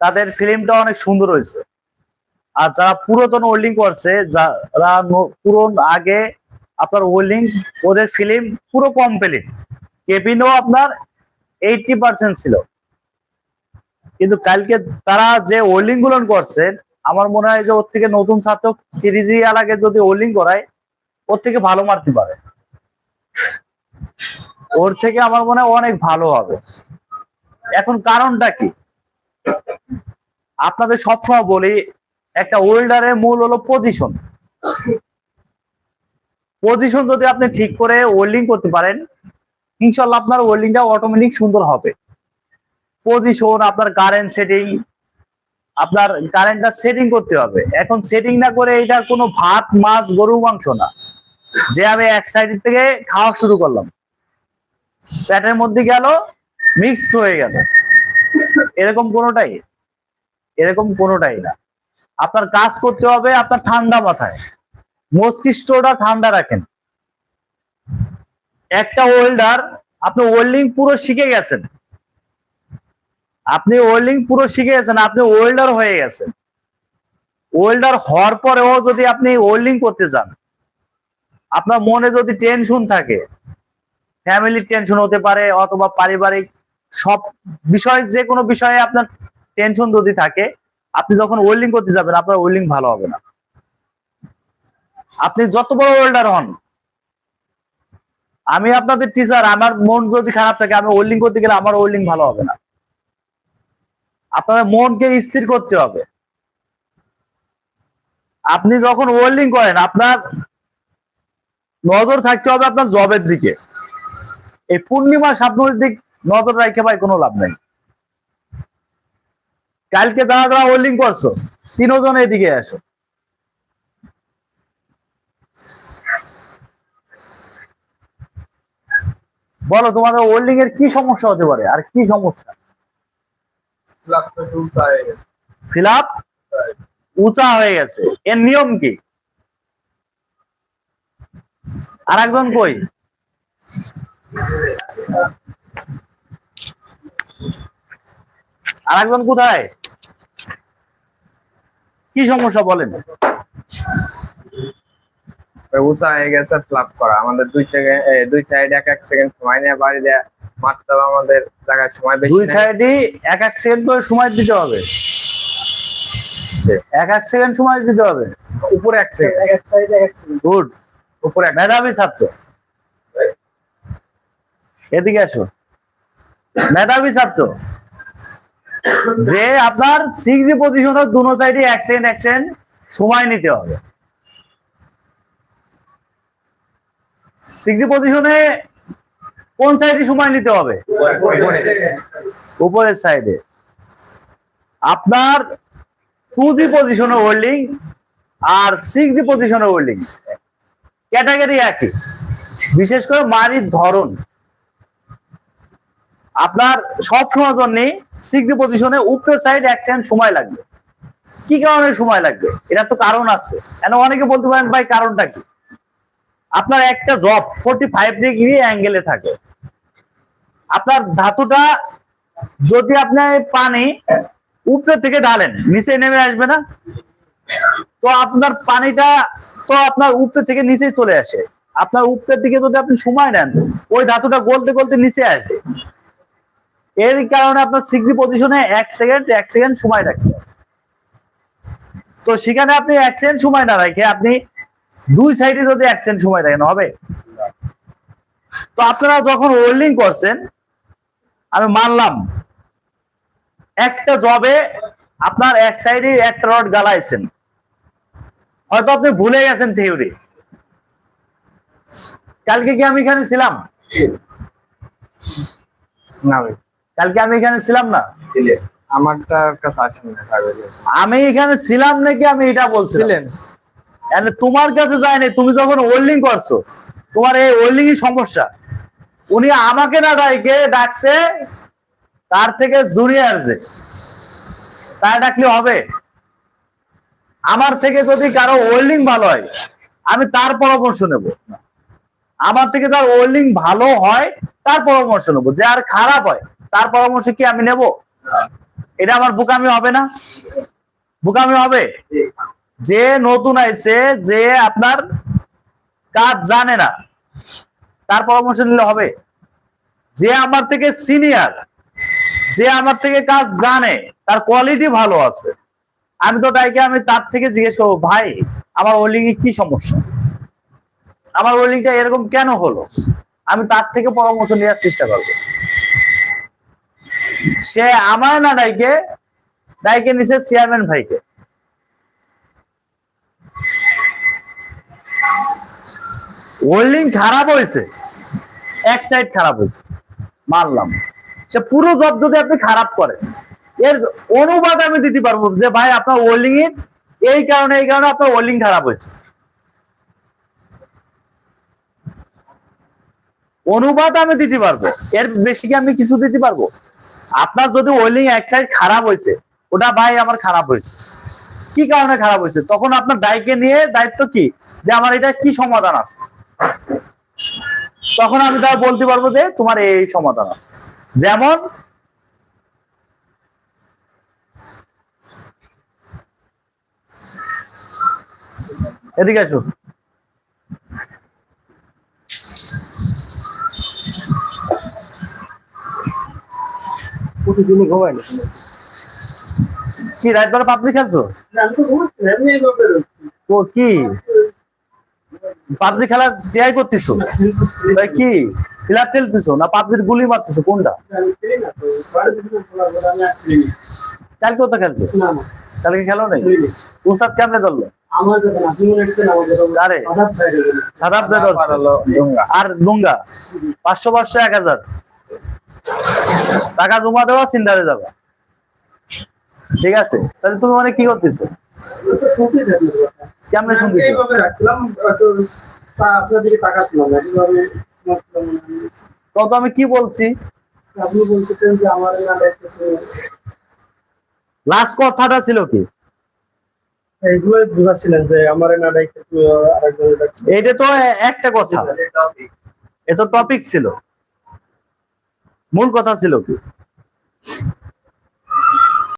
তাদের ফিল্মটা অনেক সুন্দর হয়েছে। আর যারা পুরাতন ওয়েল্ডিং করছে, যারা পুরন আগে আপনার ওয়েল্ডিং ওদের ফিল্ম পুরো কমপ্লিট কেবিনও আপনার এইটটি পার্সেন্ট ছিল। কিন্তু কালকে তারা যে ওয়েল্ডিংগুলো করছে, আমার মনে হয় যে ওর থেকে নতুন ছাত্র থ্রি জি আগে যদি ওয়েল্ডিং করায়, ওর থেকে ভালো মারতে পারে। ওর থেকে আমার মনে হয় অনেক ভালো হবে। এখন কারণটা কি? আপনাদের সবসময় বলি, একটা ওয়েল্ডারের মূল হলো পজিশন পজিশন যদি আপনি ঠিক করে ওয়েল্ডিং করতে পারেন ইনশাল্লাহ আপনার ওয়েল্ডিংটা অটোমেটিক সুন্দর হবে। পজিশন আপনার কারেন্ট সেটিং আপনার কারেন্টটা সেটিং করতে হবে। এখন সেটিং না করে এটা কোনো ভাত, মাছ, গরু, মাংস না। যে আমি এক সাইড থেকে খাওয়া শুরু করলাম। প্যাটের মধ্যে গেল মিক্সড হয়ে গেল। এরকম কোনোটাই? এরকম কোনোটাই না। আপনার কাজ করতে হবে আপনার ঠান্ডা মাথায়। মস্তিষ্কটা ঠান্ডা রাখেন। একটা ওয়েল্ডার আপনি ওয়েল্ডিং পুরো শিখে গেছেন। আপনি ওয়েল্ডিং পুরো শিখে গেছেন, আপনি ওয়েল্ডার হয়ে গেছেন। ওয়েল্ডার হওয়ার পরেও যদি আপনি ওয়েল্ডিং করতে যান, আপনার মনে যদি টেনশন থাকে ফ্যামিলির টেনশন হতে পারে অথবা পারিবারিক সব বিষয় যে কোনো বিষয়ে আপনার টেনশন যদি থাকে, আপনি যখন ওয়েল্ডিং করতে যাবেন, আপনার ওয়েল্ডিং ভালো হবে না। আপনি যত বড় ওয়েল্ডার হন, আমি আপনাদের টিচার আমার মন যদি খারাপ থাকে, আমি ওয়েল্ডিং করতে গেলে আমার ওয়েল্ডিং ভালো হবে না। আপনাদের মনকে স্থির করতে হবে। আপনি যখন ওয়েল্ডিং করেন, আপনার নজর থাকতে হবে আপনার জবের দিকে। এই পূর্ণিমা স্বপ্নের দিক নজর রাখে ভাই কোনো লাভ নেই। কালকে যারা যারা ওয়েল্ডিং করছ। তিনজন এদিকে আসো। বলো, তোমাদের ওয়েল্ডিং এর কি সমস্যা হতে পারে? আর কি সমস্যা? ফিল আপ উঁচা হয়ে গেছে। এর নিয়ম কি? আর একজন কই? আর একজন কোথায়? কি সমস্যা বলেন? উঁচা হয়ে গেছে ফ্লাপ করা। আমাদের দুই সেকেন্ড দুই সাইড এক এক সেকেন্ড সময় নিয়ে বাড়ি দেয়া মারতে হবে আমাদের জায়গায় সময় বেশি দুই নেই। সাইডই এক এক সেকেন্ড করে সময় দিতে হবে। এক এক সেকেন্ড সময় দিতে হবে। উপরে এক সেকেন্ড এক এক সাইড এক সাইড গুড উপরে এক মেধাবী ছাত্র। এদিকে আসো। মেধাবী ছাত্র। যে আপনার সিক্স জি পজিশনের দুনো সাইডে এক সেকেন্ড সময় নিতে হবে। সিক্স জি পজিশনে কোন সাইডে সময় নিতে হবে? উপরের সাইডে আপনার টু জি পজিশনে হোল্ডিং আর সিক্স জি পজিশনে হোল্ডিং ক্যাটাগরি একই। বিশেষ করে মারির ধরন। আপনার সব সময় জন্য সিক্স পজিশনে উপরের সাইড অ্যাকশন সময় লাগবে। কি কারণে সময় লাগবে? এটা তো কারণ আছে। কেন অনেকে বলতে পারেন, ভাই, কারণটা কি? আপনার একটা জব ফোর্টি ফাইভ ডিগ্রি অ্যাঙ্গেলে থাকে। আপনার ধাতুটা যদি আপনি পানি উপরে থেকে ঢালেন, নিচে নেমে আসবে না? তো আপনার পানিটা তো আপনার উপরে থেকে নিচেই চলে আসে। আপনার উপরের দিকে যদি আপনি সময় নেন, ওই ধাতুটা গলতে গলতে নিচে আসবে। এর কারণে আপনার সিগনি পজিশনে এক সেকেন্ড এক সেকেন্ড সময় রাখতে তো সেখানে আপনি এক সেকেন্ড সময় না রাখে আপনি দুই সাইডে যদি এক সেকেন্ড সময় রাখেন হবে? তো আপনারা যখন ওয়েল্ডিং করছেন আমি মানলাম একটা জবে আপনার এক সাইডে একটা রড গালাইছেন হয়তো আপনি ভুলে গেছেন থিওরি কালকে কি আমি এখানে ছিলাম? না কালকে আমি এখানে ছিলাম না? আমারটা কাছে আসেন আমি এখানে ছিলাম নাকি আমি এটা বলছিলেন তোমার কাছে যায়নি তুমি যখন ওয়েল্ডিং করছ তোমার এই ওয়েল্ডিং সমস্যা। উনি আমাকে না ডাইকে ডাকছে তার থেকে জুনিয়র যে তাই ডাকলে হবে। আমার থেকে যদি কারও ওয়েল্ডিং ভালো হয় আমি তার পরামর্শ নেব। আমার থেকে যার ওয়েল্ডিং ভালো হয় তার পরামর্শ নেব। যে আর খারাপ হয় তার পরামর্শ কি আমি নেব? এটা আমার বোকামি হবে না? বোকামি হবে? যে নতুন আইছে, যে আপনার কাজ জানে না, তার পরামর্শ নিলে হবে। যে আমার থেকে সিনিয়র, যে আমার থেকে কাজ জানে, তার কোয়ালিটি ভালো আছে, আমি তো তাইকে আমি তার থেকে জিজ্ঞেস করব, ভাই, আমার ওয়েল্ডিং এ কি সমস্যা? আমার ওয়েল্ডিংটা এরকম কেন হলো? আমি তার থেকে পরামর্শ নেওয়ার চেষ্টা করব। সে আমার না ডাইকে ডাইকে নিছে চেয়ারম্যান ভাইকে। ওয়েল্ডিং খারাপ হয়েছে। এক সাইড খারাপ হয়েছে। মানলাম সে পুরো জব যদি আপনি খারাপ করেন, এর অনুবাদ আমি দিতে পারব যে, ভাই, আপনার ওয়েল্ডিং এর এই কারণে এই কারণে আপনার ওয়েল্ডিং খারাপ হয়েছে। অনুবাদ আমি দিতে পারব। এর বেশি কি আমি কিছু দিতে পারব? আপনার যদি ওয়েলিং এক সাইড খারাপ হয়েছে, ওটা ভাই আমার খারাপ হয়েছে। কি কারণে খারাপ হয়েছে? তখন আপনার দায়কে নিয়ে, দায়িত্ব কি? যে আমার এটা কি সমাধান আছে? তখন আমি তার বলতে পারব যে তোমার এই সমাধান আছে। যেমন, এদিকে আসো কি, রাত পাবজি খেলছো। ও, কি? পাবজি খেলা করতেছো? ভাই কি? খেলতেছো না পাবজির গুলি মারতেছো? কোনটা? কালকে তো খেলছো? কালকে খেলো নেই। উস্তাদ কেমনে ধরলো? আর ডুঙ্গা পাঁচশো পাঁচশো এক হাজার। টাকা জমা দেওয়া চিন্তারে যাবা ঠিক আছে? তাহলে তুমি মানে কি করতেছো? কেমনে শুনতেছো। তত আমি কি বলছি? লাস্ট কথাটা ছিল কি। এটা তো একটা কথা। এ তো টপিক ছিল। মূল কথা ছিল কি?